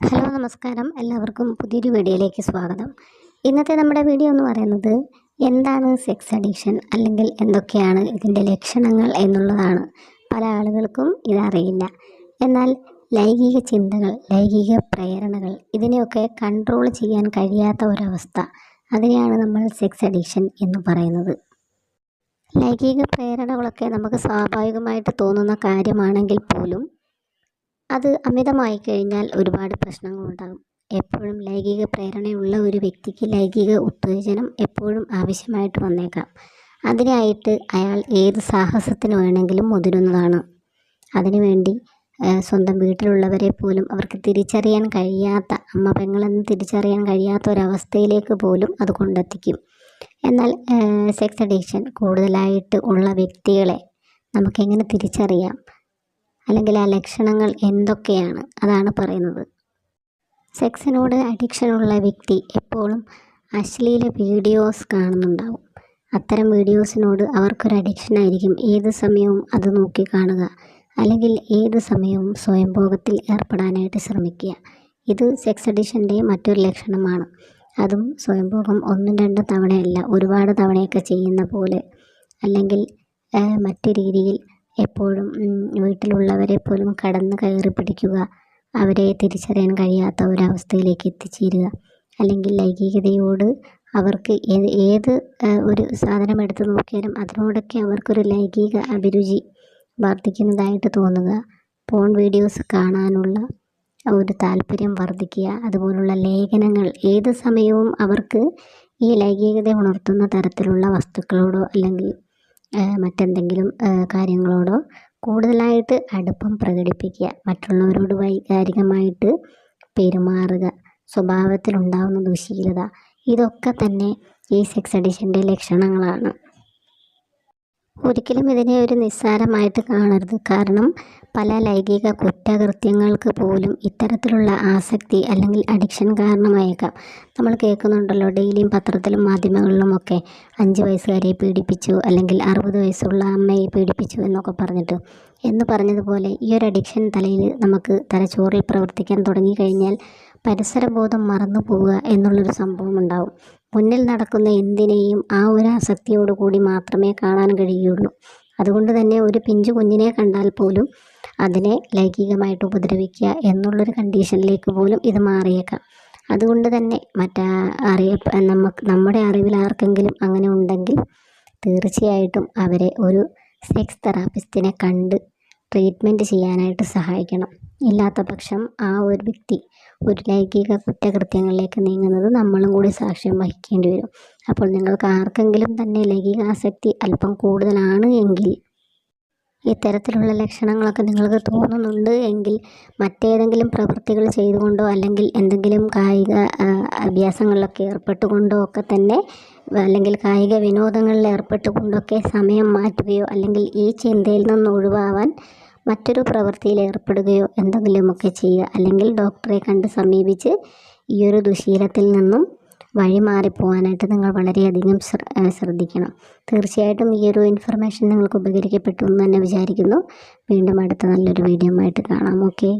Hello നമസ്കാരം. എല്ലാവർക്കും പുതിയൊരു വീഡിയോയിലേക്ക് സ്വാഗതം. ഇന്നത്തെ നമ്മുടെ വീഡിയോ എന്ന് പറയുന്നത് എന്താണ് സെക്സ് അഡിക്ഷൻ അല്ലെങ്കിൽ എന്തൊക്കെയാണ് ഇതിന്റെ ലക്ഷണങ്ങൾ എന്നുള്ളതാണ്. പല ആളുകൾക്കും ഇതറിയില്ല. എന്നാൽ ലൈംഗിക ചിന്തകൾ ലൈംഗിക പ്രേരണകൾ ഇതിനെയൊക്കെ കൺട്രോൾ ചെയ്യാൻ കഴിയാത്ത ഒരവസ്ഥ അതിനെയാണ് നമ്മൾ സെക്സ് അഡിക്ഷൻ എന്ന് പറയുന്നത്. ലൈംഗിക പ്രേരണകളൊക്കെ നമുക്ക് സ്വാഭാവികമായിട്ട് തോന്നുന്ന കാര്യമാണെങ്കിൽ പോലും അത് അമിതമായി കഴിഞ്ഞാൽ ഒരുപാട് പ്രശ്നങ്ങളുണ്ടാകും. എപ്പോഴും ലൈംഗിക പ്രേരണയുള്ള ഒരു വ്യക്തിക്ക് ലൈംഗിക ഉത്തേജനം എപ്പോഴും ആവശ്യമായിട്ട് വന്നേക്കാം. അതിനായിട്ട് അയാൾ ഏത് സാഹസത്തിന് വേണമെങ്കിലും മുതിരുന്നതാണ്. അതിനുവേണ്ടി സ്വന്തം വീട്ടിലുള്ളവരെ പോലും അവർക്ക് തിരിച്ചറിയാൻ കഴിയാത്ത അമ്മ പെങ്ങളെന്ന് തിരിച്ചറിയാൻ കഴിയാത്ത ഒരവസ്ഥയിലേക്ക് പോലും അത് കൊണ്ടെത്തിക്കും. എന്നാൽ സെക്സ് അഡിക്ഷൻ കൂടുതലായിട്ട് ഉള്ള വ്യക്തികളെ നമുക്കെങ്ങനെ തിരിച്ചറിയാം? അല്ലെങ്കിൽ ആ ലക്ഷണങ്ങൾ എന്തൊക്കെയാണ്? അതാണ് പറയുന്നത്. സെക്സിനോട് അഡിക്ഷനുള്ള വ്യക്തി എപ്പോഴും അശ്ലീല വീഡിയോസ് കാണുന്നുണ്ടാവും. അത്തരം വീഡിയോസിനോട് അവർക്കൊരു അഡിക്ഷൻ ആയിരിക്കും. ഏത് സമയവും അത് നോക്കി കാണുക അല്ലെങ്കിൽ ഏത് സമയവും സ്വയംഭോഗത്തിൽ ഏർപ്പെടാനായിട്ട് ശ്രമിക്കുക. ഇത് സെക്സ് അഡിക്ഷന്റെ മറ്റൊരു ലക്ഷണമാണ്. അതും സ്വയംഭോഗം ഒന്നും രണ്ടും തവണയല്ല ഒരുപാട് തവണയൊക്കെ ചെയ്യുന്ന പോലെ അല്ലെങ്കിൽ മറ്റു രീതിയിൽ എപ്പോഴും വീട്ടിലുള്ളവരെ പോലും കടന്ന് കയറി പിടിക്കുക. അവരെ തിരിച്ചറിയാൻ കഴിയാത്ത ഒരവസ്ഥയിലേക്ക് എത്തിച്ചേരുക. അല്ലെങ്കിൽ ലൈംഗികതയോട് അവർക്ക് ഏത് ഏത് ഒരു സാധനം എടുത്ത് നോക്കിയാലും അതിനോടൊക്കെ അവർക്കൊരു ലൈംഗിക അഭിരുചി വർദ്ധിക്കുന്നതായിട്ട് തോന്നുക. പോൺ വീഡിയോസ് കാണാനുള്ള ഒരു താല്പര്യം വർദ്ധിക്കുക. അതുപോലുള്ള ലേഖനങ്ങൾ ഏത് സമയവും അവർക്ക് ഈ ലൈംഗികത ഉണർത്തുന്ന തരത്തിലുള്ള വസ്തുക്കളോടോ അല്ലെങ്കിൽ മറ്റെന്തെങ്കിലും കാര്യങ്ങളോടോ കൂടുതലായിട്ട് അടുപ്പം പ്രകടിപ്പിക്കുക. മറ്റുള്ളവരോട് വൈകാരികമായിട്ട് പെരുമാറുക. സ്വഭാവത്തിലുണ്ടാകുന്ന ദുശീലത. ഇതൊക്കെ തന്നെ ഈ സെക്സ് അഡിക്ഷന്റെ ലക്ഷണങ്ങളാണ്. ഒരിക്കലും ഇതിനെ ഒരു നിസ്സാരമായിട്ട് കാണരുത്. കാരണം പല ലൈംഗിക കുറ്റകൃത്യങ്ങൾക്ക് പോലും ഇത്തരത്തിലുള്ള ആസക്തി അല്ലെങ്കിൽ അഡിക്ഷൻ കാരണമായേക്കാം. നമ്മൾ കേൾക്കുന്നുണ്ടല്ലോ ഡെയിലിയും പത്രത്തിലും മാധ്യമങ്ങളിലും ഒക്കെ അഞ്ച് വയസ്സുകാരെ പീഡിപ്പിച്ചു അല്ലെങ്കിൽ അറുപത് വയസ്സുള്ള അമ്മയെ പീഡിപ്പിച്ചു എന്നൊക്കെ പറഞ്ഞിട്ട്. എന്ന് പറഞ്ഞതുപോലെ ഈ ഒരു അഡിക്ഷൻ തലയിൽ നമുക്ക് തലച്ചോറിൽ പ്രവർത്തിക്കാൻ തുടങ്ങിക്കഴിഞ്ഞാൽ പരിസരബോധം മറന്നു പോവുക എന്നുള്ളൊരു സംഭവം ഉണ്ടാവും മുന്നിൽ നടക്കുന്ന എന്തിനേയും ആ ഒരു ആസക്തിയോടു കൂടി മാത്രമേ കാണാൻ കഴിയുള്ളൂ അതുകൊണ്ട് തന്നെ ഒരു പിഞ്ചു കുഞ്ഞിനെ കണ്ടാൽ പോലും അതിനെ ലൈംഗികമായിട്ട് ഉപദ്രവിക്കുക എന്നുള്ളൊരു കണ്ടീഷനിലേക്ക് പോലും ഇത് മാറിയേക്കാം. അതുകൊണ്ട് തന്നെ മറ്റാ അറിയ നമുക്ക് നമ്മുടെ അറിവിൽ ആർക്കെങ്കിലും അങ്ങനെ ഉണ്ടെങ്കിൽ തീർച്ചയായിട്ടും അവരെ ഒരു സെക്സ് തെറാപ്പിസ്റ്റിനെ കണ്ട് ട്രീറ്റ്മെന്റ് ചെയ്യാനായിട്ട് സഹായിക്കണം. ഇല്ലാത്ത പക്ഷം ആ ഒരു വ്യക്തി ഒരു ലൈംഗിക കുറ്റകൃത്യങ്ങളിലേക്ക് നീങ്ങുന്നത് നമ്മളും കൂടി സാക്ഷ്യം വഹിക്കേണ്ടി വരും. അപ്പോൾ നിങ്ങൾക്ക് ആർക്കെങ്കിലും തന്നെ ലൈംഗിക ആസക്തി അല്പം കൂടുതലാണ് എങ്കിൽ ഇത്തരത്തിലുള്ള ലക്ഷണങ്ങളൊക്കെ നിങ്ങൾക്ക് തോന്നുന്നുണ്ട് എങ്കിൽ മറ്റേതെങ്കിലും പ്രവൃത്തികൾ ചെയ്തുകൊണ്ടോ അല്ലെങ്കിൽ എന്തെങ്കിലും കായിക അഭ്യാസങ്ങളിലൊക്കെ ഏർപ്പെട്ടുകൊണ്ടോ ഒക്കെ തന്നെ അല്ലെങ്കിൽ കായിക വിനോദങ്ങളിൽ ഏർപ്പെട്ടുകൊണ്ടൊക്കെ സമയം മാറ്റുകയോ അല്ലെങ്കിൽ ഈ ചിന്തയിൽ നിന്ന് ഒഴിവാവാൻ മറ്റൊരു പ്രവൃത്തിയിൽ ഏർപ്പെടുകയോ എന്തെങ്കിലുമൊക്കെ ചെയ്യുക അല്ലെങ്കിൽ ഡോക്ടറെ കണ്ട് സമീപിച്ച് ഈ ഒരു ദുശീലത്തിൽ നിന്നും വഴി മാറിപ്പോകാനായിട്ട് നിങ്ങൾ വളരെയധികം ശ്രദ്ധിക്കണം. തീർച്ചയായിട്ടും ഈ ഒരു ഇൻഫർമേഷൻ നിങ്ങൾക്ക് ഉപകരിക്കപ്പെട്ടു എന്ന് തന്നെ വിചാരിക്കുന്നു. വീണ്ടും അടുത്ത നല്ലൊരു വീഡിയോ ആയിട്ട് കാണാം. ഓക്കെ